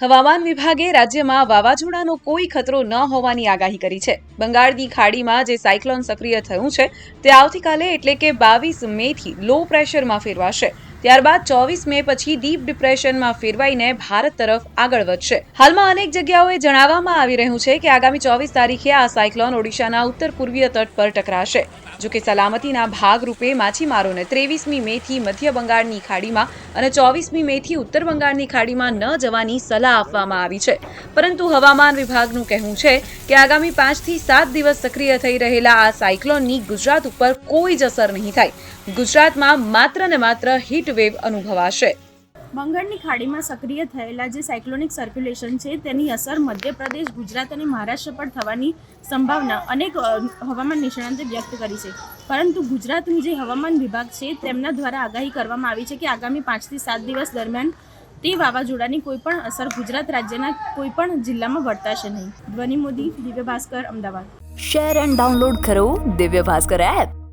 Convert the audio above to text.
હવામાન વિભાગે રાજ્યમાં વાવાઝોડાનો કોઈ ખતરો ન હોવાની આગાહી કરી છે. બંગાળની ખાડીમાં જે સાયક્લોન સક્રિય થયું છે, તે આવતીકાલે એટલે કે બાવીસ મેથી લો પ્રેશરમાં ફેરવાશે. ત્યારબાદ ચોવીસ મે પછી ડીપ ડિપ્રેશનમાં ફેરવાઈને ભારત તરફ આગળ વધશે. હાલમાં અનેક જગ્યાઓએ જણાવવામાં આવી રહ્યું છે કે આગામી ચોવીસ તારીખે આ સાયક્લોન ઓડિશાના ઉત્તર પૂર્વીય તટ પર ટકરાશે. જો કે સલામતીના ભાગરૂપે માછીમારોને ત્રેવીસમી મેથી મધ્ય બંગાળની ખાડીમાં અને ચોવીસમી મેથી ઉત્તર બંગાળની ખાડીમાં ન જવાની સલાહ આપવામાં આવી છે. પરંતુ હવામાન વિભાગનું કહેવું છે કે આગામી પાંચથી સાત દિવસ સક્રિય થઈ રહેલા આ સાયક્લોનની ગુજરાત ઉપર કોઈ જ અસર નહીં થાય. ગુજરાતમાં માત્ર ને માત્ર હીટ વેવ અનુભવાશે. બંગાળની ખાડીમાં સક્રિય થયેલા જે સાયક્લોનિક સર્ક્યુલેશન છે, તેની અસર મધ્યપ્રદેશ, ગુજરાત અને મહારાષ્ટ્ર પર થવાની સંભાવના અનેક હવામાન નિષ્ણાંતે વ્યક્ત કરી છે. પરંતુ ગુજરાતનું જે હવામાન વિભાગ છે, તેમના દ્વારા આગાહી કરવામાં આવી છે કે આગામી પાંચથી સાત દિવસ દરમિયાન તે વાવાઝોડાની કોઈપણ અસર ગુજરાત રાજ્યના કોઈપણ જિલ્લામાં વર્તાશે નહીં. Dhvani Modi, Divya Bhaskar, Ahmedabad. Share and download કરો દિવ્ય ભાસ્કર એપ